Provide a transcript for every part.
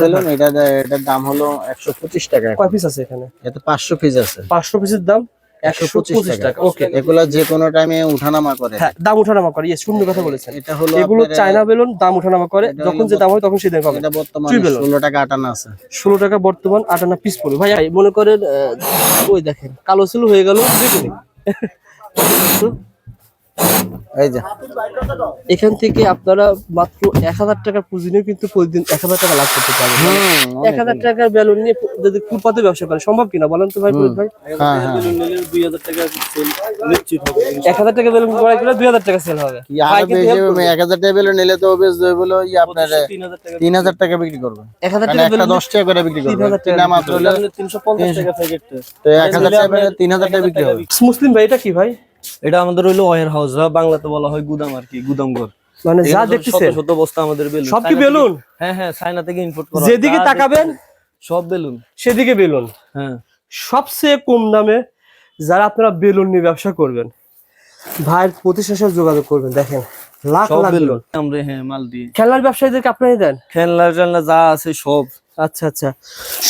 Balloon এটা এটার দাম হলো টাকা কয় পিস আছে এখানে? পিস পিসের দাম একশো একশো পঁচিশ পঁচিশ টাকা ওকে এগুলা যে কোনো টাইমে উঠানামা করে। হ্যাঁ দাম করে ইয়ে সুন্দর কথা বলেছেন। এটা হলো এগুলো চায়না বেলুন দাম করে যখন যে দাম হয় তখন সেদিন পাবেন এটা বর্তমানে টাকা আটানা আছে। ষোলো টাকা বর্তমান আটানা পিস পড়বে। ভাই মনে করেন ওই দেখেন কালো ছিল হয়ে গেল দেখুন এই যে। এখান থেকে আপনারা মাত্র এক হাজার টাকা পুঁজি নিয়ে কিন্তু প্রতিদিন এক হাজার টাকা লাভ করতে পারবেন। এক হাজার টাকার বেলুন নিয়ে যদি ফুটপাতে ব্যবসা করেন সম্ভব কিনা বলেন তো ভাই ভাই? হ্যাঁ হ্যাঁ। এক হাজার টাকা বেলুন করাই গেলে দুই হাজার টাকা সেল হবে। এক হাজার টাকা বেলুন নিলে তো বেশ বলো আপনার তিন হাজার টাকা। বিক্রি করবে। এক হাজার মানে টাকা দশ টাকা করে বিক্রি করবে। 3000 টাকা মাত্র তিনশো পঞ্চাশ টাকা তো এক হাজার টাকা তিন হাজার টাকা বিক্রি হবে। মুসলিম ভাই এটা কি ভাই? এটা আমাদের হইল ওয়ার হাউস বা বাংলাতে বলা হয় গুদাম আর কি গুদামঘর। মানে যা দেখতেছেন? শত বস্তা আমাদের বেলুন। সব কি বেলুন? হ্যাঁ হ্যাঁ চায়না থেকে ইম্পোর্ট করা যেদিকে তাকাবেন সব বেলুন। সেদিকে বেলুন। হ্যাঁ। সবচেয়ে কম দামে যারা আপনারা বেলুন নিয়ে ব্যবসা করবেন ভাইয়ের প্রতিষ্ঠানের সাথে যোগাযোগ করবেন দেখেন লাখ লাখ বেলুন। আমরা হ্যাঁ মাল দিয়ে। খেলনার ব্যবসায়ীদেরকে আপনারাই দেন? খেলনা টেলনা যা আছে সব। আচ্ছা আচ্ছা।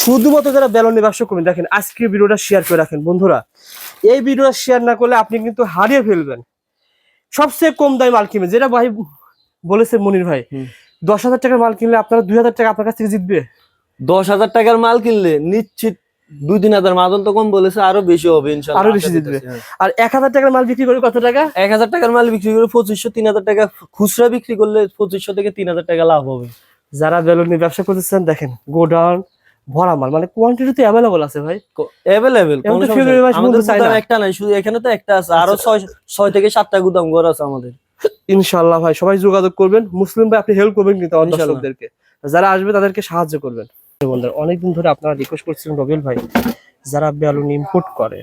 শুধুমাত্র যারা বেলুন ব্যবসা করবেন দেখেন আজকে ভিডিওটা শেয়ার করে রাখেন বন্ধুরা। এই ভিডিওটা শেয়ার না করলে আপনি কিন্তু হারিয়ে ফেলবেন। সবচেয়ে কম দামে মাল কিনবেন যেটা ভাই বলেছে মনির ভাই দশ হাজার টাকার মাল কিনলে আপনারা দুই হাজার টাকা আপনার কাছ থেকে জিতবে। দশ হাজার টাকার মাল কিনলে নিশ্চিত দুই তিন হাজার মাদন তো কম বলেছে আরও বেশি হবে ইনশাল্লাহ। আরও বেশি জিতবে। আর এক হাজার টাকার মাল বিক্রি করে কত টাকা? এক হাজার টাকার মাল বিক্রি করে পঁচিশশো তিন হাজার টাকা খুচরা বিক্রি করলে পঁচিশশো থেকে তিন হাজার টাকা লাভ হবে। যারা বেলুন নিয়ে ব্যবসা করতেছেন দেখেন গোডাউন ভরা মাল মানে কোয়ান্টিটি তো অ্যাভেলেবল আছে ভাই। অ্যাভেলেবেল আমাদের গুদাম। একটা নাই শুধু এখানে তো একটা আছে আরও ছয় ছয় থেকে সাতটা গুদাম ঘর আছে আমাদের। ইনশাআল্লাহ ভাই সবাই যোগাযোগ করবেন। মুসলিম ভাই আপনি হেল্প করবেন কিন্তু। দর্শকদেরকে। যারা আসবে তাদেরকে সাহায্য করবেন। বন্ধুরা অনেকদিন ধরে আপনারা রিকোয়েস্ট করছিলেন রবিউল ভাই যারা বেলুন ইম্পোর্ট করে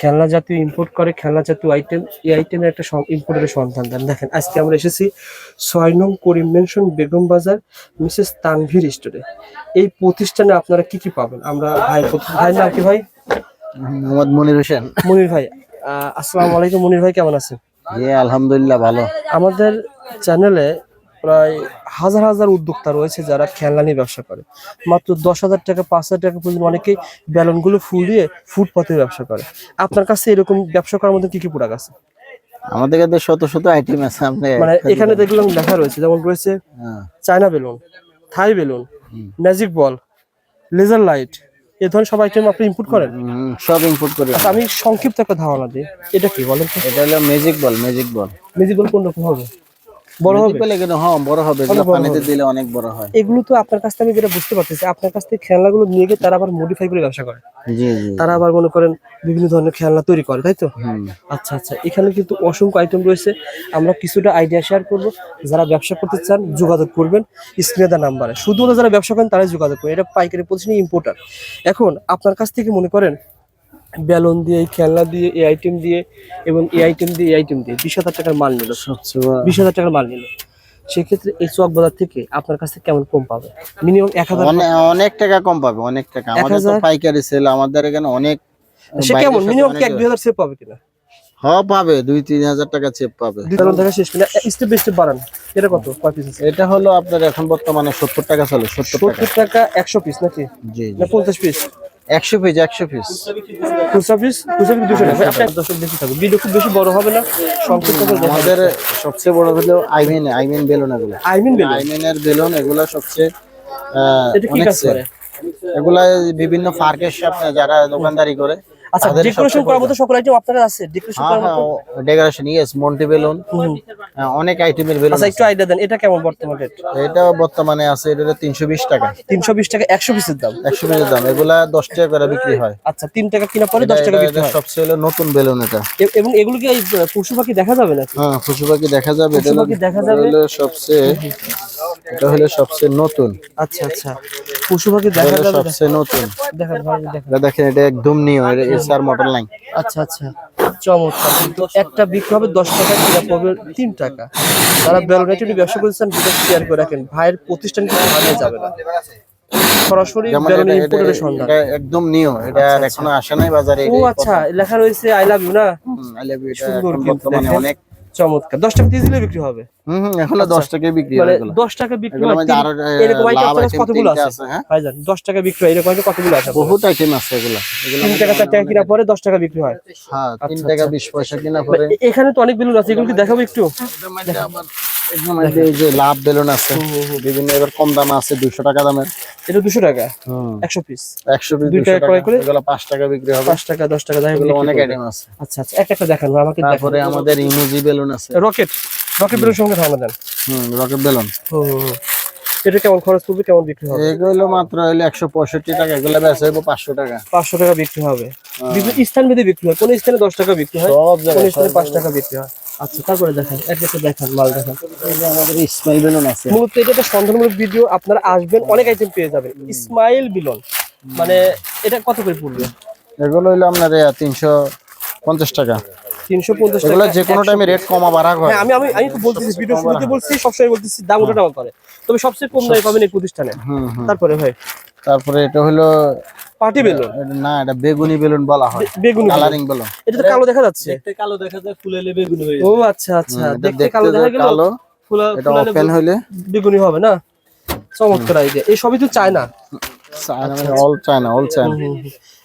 খেলনা জাতীয় ইম্পোর্ট করে খেলনা জাতীয় আইটেম এই আইটেমের একটা ইম্পোর্টের সন্ধান দেন। দেখেন আজকে আমরা এসেছি ছয় নং করিম মেনশন বেগম বাজার মিসেস তানভীর স্টোরে এই প্রতিষ্ঠানে আপনারা কি কি পাবেন? আমরা ভাই ভাই নাম কি ভাই? মোহাম্মদ মনির হোসেন। মনির ভাই। আসসালামু আলাইকুম মনির ভাই কেমন আছেন? জি আলহামদুলিল্লাহ ভালো। আমাদের চ্যানেলে প্রায় হাজার হাজার উদ্যোক্তা রয়েছে যারা খেলনা নিয়ে ব্যবসা করে। মাত্র দশ হাজার টাকা পাঁচ হাজার টাকা পর্যন্ত অনেকেই ব্যালনগুলো ফুলিয়ে ফুটপাতে ব্যবসা করে। আপনার কাছে এরকম ব্যবসা করার মধ্যে কি কি প্রোডাক্ট আছে? আমাদের কাছে শত শত আইটেম আছে আপনি মানে এখানে দেখলাম লেখা রয়েছে যেমন রয়েছে হ্যাঁ, China balloon Thai balloon magic ball laser light এ ধরনের সব আইটেম আপনি ইনপুট করেন? সব ইম্পোর্ট করি আচ্ছা আমি সংক্ষিপ্ত একটা ধারণা দিই এটা কি বলেন এটা হলো magic ball magic ball. Magic ball কোন রকম হবে? বড় হবে? কিন্তু হ্যাঁ বড় হবে পানিতে দিলে অনেক বড় হয়। এগুলো তো আপনার কাছ থেকে আমি যেটা বুঝতে পারতেছি আপনার কাছ থেকে খেলনাগুলো নিয়ে গিয়ে তারা আবার মডিফাই করে ব্যবসা করে। জি জি। তারা আবার মনে করেন বিভিন্ন ধরনের খেলনা তৈরি করে তাই তো? আচ্ছা আচ্ছা এখানে কিন্তু অসংখ্য আইটেম রয়েছে। আমরা কিছুটা আইডিয়া শেয়ার করব। যারা ব্যবসা করতে চান যোগাযোগ করবেন স্ক্রিনে দেওয়া নাম্বারে। শুধুমাত্র যারা ব্যবসা করেন তারাই যোগাযোগ করবেন। এটা পাইকারি প্রতিষ্ঠানে ইম্পোর্টার এখন আপনার কাছ থেকে মনে করেন বেলুন দিয়ে এই খেলনা দিয়ে এই আইটেম দিয়ে এবং এই আইটেম দিয়ে এই আইটেম দিয়ে বিশ হাজার টাকার মাল নিল। বিশ হাজার টাকার মাল নিল। সেক্ষেত্রে এই চক বাজার থেকে আপনার কাছে কেমন কম পাবে? মিনিমাম এক হাজার অনেক টাকা কম পাবে অনেক টাকা। আমাদের তো পাইকারি সেল আমাদের এখানে অনেক সে কেমন? মিনিমাম এক দুই হাজার সেভ পাবে কিনা? হ্যাঁ পাবে। দুই তিন হাজার টাকা চেপ পাবে। দুই শেষ কিনা? স্টেপ স্টেপ বাড়ান। এটা কত? কয় পিস এটা হলো আপনার এখন বর্তমানে সত্তর টাকা চলে সত্তর টাকা। টাকা একশো পিস নাকি? জি পঞ্চাশ পিস একশো পিস একশো পিস খুচরা পিস খুচরা পিস দুশো টাকা। আপনার দর্শক বেশি থাকবে ভিডিও খুব বেশি বড় হবে না। সংক্ষিপ্ত করে আমাদের সবচেয়ে বড় হলো আইমিন আইমিন বেলুন এগুলো। বেলুন? আইমিনের বেলুন এগুলো সবচেয়ে আহ, এটা কি কাজ করে? এগুলা বিভিন্ন পার্কের সাথে যারা দোকানদারি করে আচ্ছা ডেকোরেশন করার মতো সকল আইটেম আপনার আছে ডেকোরেশন করার হ্যাঁ মতো? ডেকোরেশন ইয়েস মন্টি বেলুন অনেক আইটেমের বেলুন আচ্ছা একটু আইডিয়া দেন এটা কেমন বর্তমান রেট এটা বর্তমানে আছে এটা তিনশো বিশ টাকা। তিনশো বিশ টাকা একশো পিসের দাম? একশো পিসের দাম এগুলা দশ টাকা করে বিক্রি হয়। আচ্ছা তিন টাকা কিনা পরে দশ এটা- টাকা এটা- বিক্রি হয়। সবচেয়ে হলো নতুন বেলুন এটা। এবং এগুলো কি পশু পাখি দেখা যাবে নাকি? হ্যাঁ পশু পাখি দেখা যাবে এটা পশু পাখি দেখা যাবে। সবচেয়ে এটা হলো সবচেয়ে নতুন। আচ্ছা আচ্ছা। পশু পাখি দেখা যাবে। সবচেয়ে নতুন। দেখা ভাই দেখা এটা দেখেন এটা একদম নিউ এটা এসআর মডেল লাইন আচ্ছা আচ্ছা। চমৎকার। একটা বিক্রি হবে দশ টাকা কিনা পড়বে তিন টাকা। যারা বেলুনাইটি ব্যবসা করছেন ভিডিও শেয়ার করে রাখেন। ভাইয়ের প্রতিষ্ঠান কিন্তু হারিয়ে যাবে না। সরাসরি বেলুন ইম্পোর্টের সন্ধান এটা একদম নিউ এটা এখনও আসে নাই বাজারে ও আচ্ছা লেখা রয়েছে আই লাভ ইউ না? I love you, এটা বর্তমানে অনেক চমৎকার। দশ টাকা দিয়ে দিলে বিক্রি হবে। হুম হুম এগুলো দশ টাকায় বিক্রি হবে মানে দশ টাকা বিক্রি হয় এরকম কতগুলো আছে? হ্যাঁ? ভাইজান দশ টাকা বিক্রি হয় এরকম কতগুলো আছে? বহুত আইটেম আছে এগুলো। এগুলো তিন টাকা চার টাকা কিনা পরে দশ টাকা বিক্রি হয়। হ্যাঁ তিন আচ্ছা, টাকা আচ্ছা। বিশ পয়সা কিনা পরে। এখানে তো অনেক বেলুন আছে এগুলো কি দেখাবো একটু? এগুলোর মধ্যে যে লাভ বেলুন আছে বিভিন্ন এবার কম দাম আছে দুশো টাকা দামের। এটা দুশো টাকা? হুম। একশো পিস? একশো পিস দুই টাকা টাকা। করে? এগুলো পাঁচ টাকা বিক্রি হবে। পাঁচ টাকা দশ টাকা দেখা অনেক আইটেম আছে। আচ্ছা আচ্ছা একটা একটা দেখান আমাকে তারপরে আমাদের ইমোজি বেলুন আছে। রকেট রকেট বেলুন সঙ্গে ধারণা দেন। হুম রকেট বেলুন। এটা কেমন খরচ পড়বে কেমন বিক্রি হবে? এগুলো মাত্র হইলে টাকা এগুলো বেচা হইব পাঁচশো টাকা। পাঁচশো টাকা বিক্রি হবে। বিভিন্ন স্থান ভেদে বিক্রি হয়। কোন স্থানে দশ টাকা বিক্রি হয়? কোন জায়গায় স্থানে পাঁচ টাকা বিক্রি হয়? আচ্ছা তারপরে দেখেন একটা দেখান মাল দেখান। আমাদের ইসমাইল বেলুন আছে। মূলত এটা একটা সন্ধানমূলক ভিডিও আপনারা আসবেন অনেক আইটেম পেয়ে যাবেন। ইসমাইল বিলন। মানে এটা কত করে পড়বে? এগুলো হইল আপনার তিনশো পঞ্চাশ টাকা। তিনশো পঞ্চাশ টাকা যে কোনো টাইমে রেট কমা বাড়া হয়। আমি আমি আমি তো বলতেছি ভিডিও শুরুতে বলছি সবসময় বলতেছি দাম ওটা করে তবে সবচেয়ে কম দামে পাবেন এই প্রতিষ্ঠানে। তারপরে ভাই? তারপরে এটা হলো পার্টি বেলুন? না এটা বেগুনি বেলুন বলা হয়। বেগুনি কালারিং বেলুন। এটা তো কালো দেখা যাচ্ছে। দেখতে কালো দেখা যায় ফুলেলে বেগুনি হয়ে ও আচ্ছা আচ্ছা। দেখতে কালো দেখা গেল। কালো ফুলা এটা ওপেন হইলে। বেগুনি হবে না? চমৎকার আইডিয়া এই সবই তো চায় না অল চায়না অল চায়না।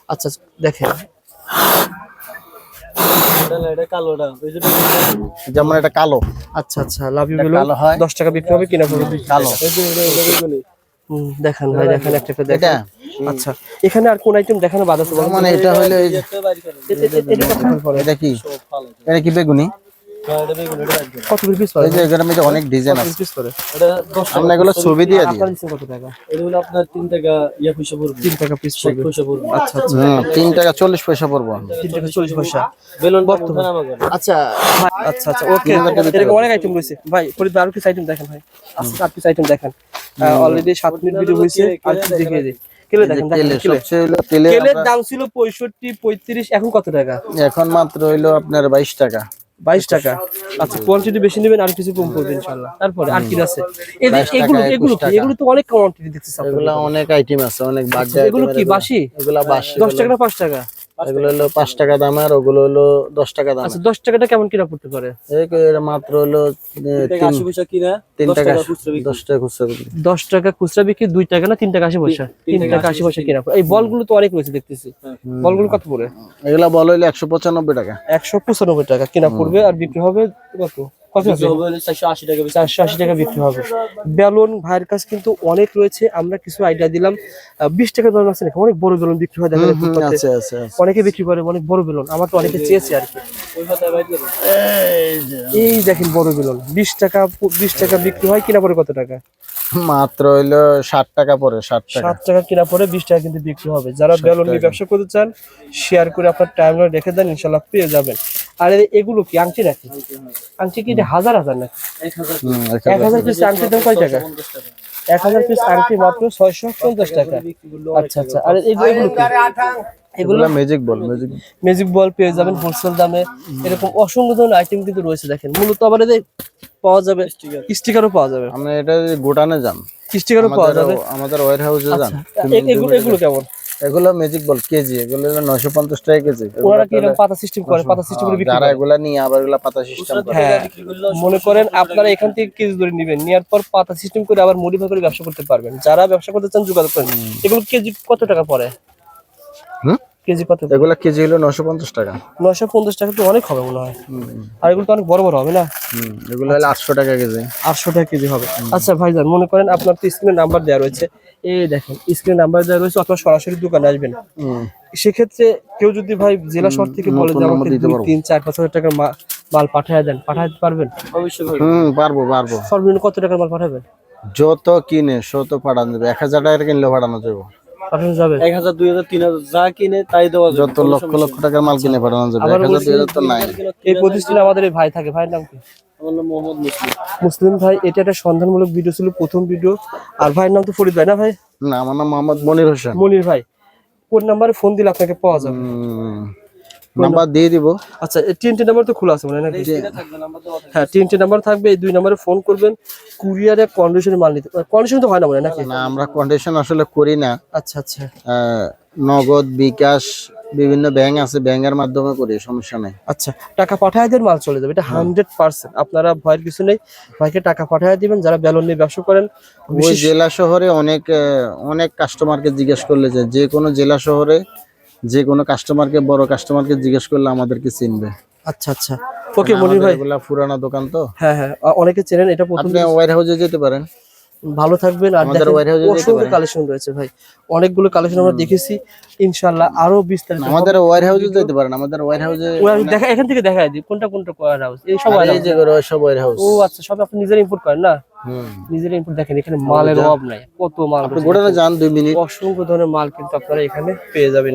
আচ্ছা দেখেন। যায় এটা কালোটা ওই যে যেমন এটা কালো। আচ্ছা আচ্ছা। Love you balloon. কালো হয়। দশ টাকা বিক্রি হবে কিনা কালো। দেখান ভাই দেখান একটা একটা দেখান আচ্ছা এখানে আর কোন আইটেম দেখানো বাদ আছে মানে এটা হলো? এটা কি এটা কি বেগুনি কত পিস এই যে এগুলোর মধ্যে অনেক ডিজাইন আছে। পিস পড়ে এটা দশ আমরা এগুলো ছবি দিয়ে দিই। আপনার কত টাকা? এটা হলো আপনার তিন টাকা ইয়া পয়সা পড়বে। তিন টাকা পিস পড়বে। পয়সা পড়বে। আচ্ছা আচ্ছা। হুম টাকা চল্লিশ পয়সা পড়ব তিন টাকা চল্লিশ পয়সা। বেলুন বর্তমান আমাকে আচ্ছা আচ্ছা আচ্ছা ওকে এরকম অনেক আইটেম রয়েছে। ভাই ফরিদ আরও কিছু আইটেম দেখেন ভাই। আজকে আট পিস আইটেম দেখেন। অলরেডি সাত মিনিট ভিডিও হয়েছে। আর কিছু দেখিয়ে দিই। তেলের দাম ছিল পঁয়ষট্টি পঁয়ত্রিশ এখন কত টাকা? এখন মাত্র হইল আপনার বাইশ টাকা। বাইশ টাকা। আচ্ছা কোয়ান্টিটি বেশি নেবেন আর কিছু কম করবেন ইনশাল্লাহ। তারপরে আর কি আছে? এই যে 22 টাকা, এগুলো এগুলো কি? এগুলো তো অনেক কোয়ান্টিটি দেখতেছি এগুলো অনেক আইটেম আছে অনেক বাজার এগুলো কি বাসি এগুলা বাসি দশ টাকা না পাঁচ টাকা? এগুলো হলো পাঁচ টাকা দামের ওগুলো হলো দশ টাকা দামের। আচ্ছা দশ টাকাটা কেমন কিনা পড়তে পারে? মাত্র হলো তিন টাকা দশ টাকা খুচরা বিক্রি। দশ টাকা খুচরা বিক্রি। দুই টাকা না তিন টাকা আশি পয়সা? তিন টাকা আশি পয়সা কিনা পড়ে। এই বলগুলো তো অনেক রয়েছে দেখতেছি। বলগুলো কত পড়ে? এগুলা বল হইল একশো পঁচানব্বই টাকা। একশো পঁচানব্বই টাকা কিনা পড়বে আর বিক্রি হবে কত? কত? বিক্রি হবে হলো চারশো আশি টাকা চারশো আশি টাকা বিক্রি হবে। বেলুন ভাইয়ের কাছে কিন্তু অনেক রয়েছে আমরা কিছু আইডিয়া দিলাম। বিশ টাকা বেলুন আছে নাকি? অনেক বড় বেলুন বিক্রি হয় দেখা যায় হুম, ফুটপাতে। আছে আছে আছে। অনেকে বিক্রি করে অনেক বড় বেলুন। আমার তো অনেকে চেয়েছে আর কি। ওই কথায় বাইরে করো। এই দেখেন বড় বেলুন। বিশ টাকা বিশ টাকা বিক্রি হয় কিনা পরে কত টাকা? মাত্র হইল ষাট টাকা পরে ষাট টাকা। সাত টাকা কিনা পরে বিশ টাকা কিন্তু বিক্রি হবে। যারা বেলুন নিয়ে ব্যবসা করতে চান শেয়ার করে আপনার টাইম রেখে দেন ইনশাল্লাহ পেয়ে যাবেন। আর এগুলো কি আংটি নাকি? আংটি কি হাজার হাজার নাকি? এক হাজার পিস আংটির দাম কয় টাকা? এক হাজার পিস আংটি মাত্র ছয়শো পঞ্চাশ টাকা। আচ্ছা আচ্ছা। আর এগুলো এগুলো কি? এগুলো এগুলা magic ball magic magic ball পেয়ে যাবেন হোলসেল দামে। এরকম অসংখ্য ধরনের আইটেম কিন্তু রয়েছে দেখেন। মূলত আবার এদের পাওয়া যাবে স্টিকারও পাওয়া যাবে। আমরা এটা গোটানে যান। স্টিকারও পাওয়া যাবে। আমাদের হাউসে যান। আচ্ছা। এগুলো এগুলো কেমন? এগুলো ম্যাজিক বল কেজি এগুলো হলো নয়শো পঞ্চাশ টাকা কেজি ওরা কি এরকম পাতা সিস্টেম করে? পাতা সিস্টেম করে বিক্রি যারা করে? এগুলা নিয়ে আবার এগুলা পাতা সিস্টেম হ্যাঁ মনে করেন আপনারা এখান থেকে কেজি ধরে নেবেন নেওয়ার পর পাতা সিস্টেম করে আবার মডিফাই করে ব্যবসা করতে পারবেন। যারা ব্যবসা করতে চান যোগাযোগ করেন। এগুলো কেজি কত টাকা পড়ে? কেজি কত এগুলা কেজি হলো নয়শো পঞ্চাশ টাকা। নয়শো পঞ্চাশ টাকা তো অনেক হবে মনে হয়। আর এগুলো তো অনেক বড় বড় হবে না? এগুলো হলো আটশো টাকা কেজি। আটশো টাকা কেজি হবে। আচ্ছা ভাইজান মনে করেন আপনার তো স্ক্রিনে নাম্বার দেওয়া রয়েছে। এই দেখেন স্ক্রিনে নাম্বার দেওয়া রয়েছে অথবা সরাসরি দোকানে আসবেন। সেক্ষেত্রে কেউ যদি ভাই জেলা শহর থেকে বলে যে আমাকে দুই। তিন চার পাঁচ হাজার টাকার মা- মাল পাঠিয়ে দেন। পাঠাতে পারবেন? অবশ্যই ভাই। হুম পারব পারব। সর্বনিম্ন কত টাকার মাল পাঠাবেন? যত কিনে শত পাঠানো যাবে। এক হাজার টাকার কিনলেও পাঠানো যাবে। পাঠানো যাবে। এক হাজার দুই হাজার তিন হাজার যা কিনে তাই দেওয়া যাবে। যত লক্ষ লক্ষ টাকার মাল কিনে পাঠানো যাবে। এক হাজার দুই হাজার তো নাই। এই প্রতিষ্ঠানে আমাদের এই ভাই থাকে। ভাইয়ের নাম কি? আমার নাম মোহাম্মদ মুসলিম। মুসলিম ভাই এটা একটা সন্ধানমূলক ভিডিও ছিল প্রথম ভিডিও। আর ভাইয়ের নাম তো ফরিদ ভাই না ভাই? না আমার নাম মোহাম্মদ মনির হোসেন। মনির ভাই। কোন নাম্বারে ফোন দিলে আপনাকে পাওয়া যাবে। নাম্বার দিয়ে দিব। আচ্ছা এই তিনটে নাম্বার তো খোলা আছে মনে হয় নাকি? থাকবে নাম্বার দেওয়া থাকবে হ্যাঁ তিনটে নাম্বার থাকবে এই দুই নাম্বারে ফোন করবেন কুরিয়ারে কন্ডিশনে মাল নিতে কন্ডিশন তো হয় না মনে হয় নাকি? না আমরা কন্ডিশন আসলে করি না। আচ্ছা আচ্ছা। আহ, নগদ বিকাশ বিভিন্ন ব্যাংক আছে ব্যাংকের মাধ্যমে করি সমস্যা নাই। আচ্ছা টাকা পাঠায় দেন মাল চলে যাবে এটা হান্ড্রেড পার্সেন্ট আপনারা ভয়ের কিছু নেই ভাইকে টাকা পাঠায় দিবেন যারা বেলুন নিয়ে ব্যবসা করেন ওই জেলা শহরে অনেক অনেক কাস্টমারকে জিজ্ঞেস করলে যে যে কোনো জেলা শহরে যে কোনো কাস্টমারকে বড় কাস্টমারকে জিজ্ঞেস করলে আমাদেরকে চিনবে। আচ্ছা আচ্ছা। ওকে মনির আমাদের ভাই এগুলা পুরানো দোকান তো। হ্যাঁ হ্যাঁ। অনেকে চেনেন এটা প্রথম আপনি ওয়ার হাউসে যেতে পারেন। ভালো থাকবেন। আর অসংখ্য। কালেকশন রয়েছে ভাই। অনেকগুলো কালেকশন আমরা দেখেছি। ইনশাআল্লাহ আরও বিস্তারিত আমাদের ওয়ার হাউসে যেতে পারেন। আমাদের ওয়ার হাউসে হবে। দেখা এখান থেকে দেখা দিই। কোনটা কোনটা কোয়ার হাউস এই সব এই যে করে সব ওয়ার হাউস ও আচ্ছা সব আপনি নিজের ইম্পোর্ট করেন না? নিজের ইম্পোর্ট দেখেন এখানে মালের অভাব নাই। কত মাল আপনি। গোডাউনে যান দুই মিনিট। অসংখ্য ধরনের মাল কিন্তু আপনারা এখানে পেয়ে যাবেন।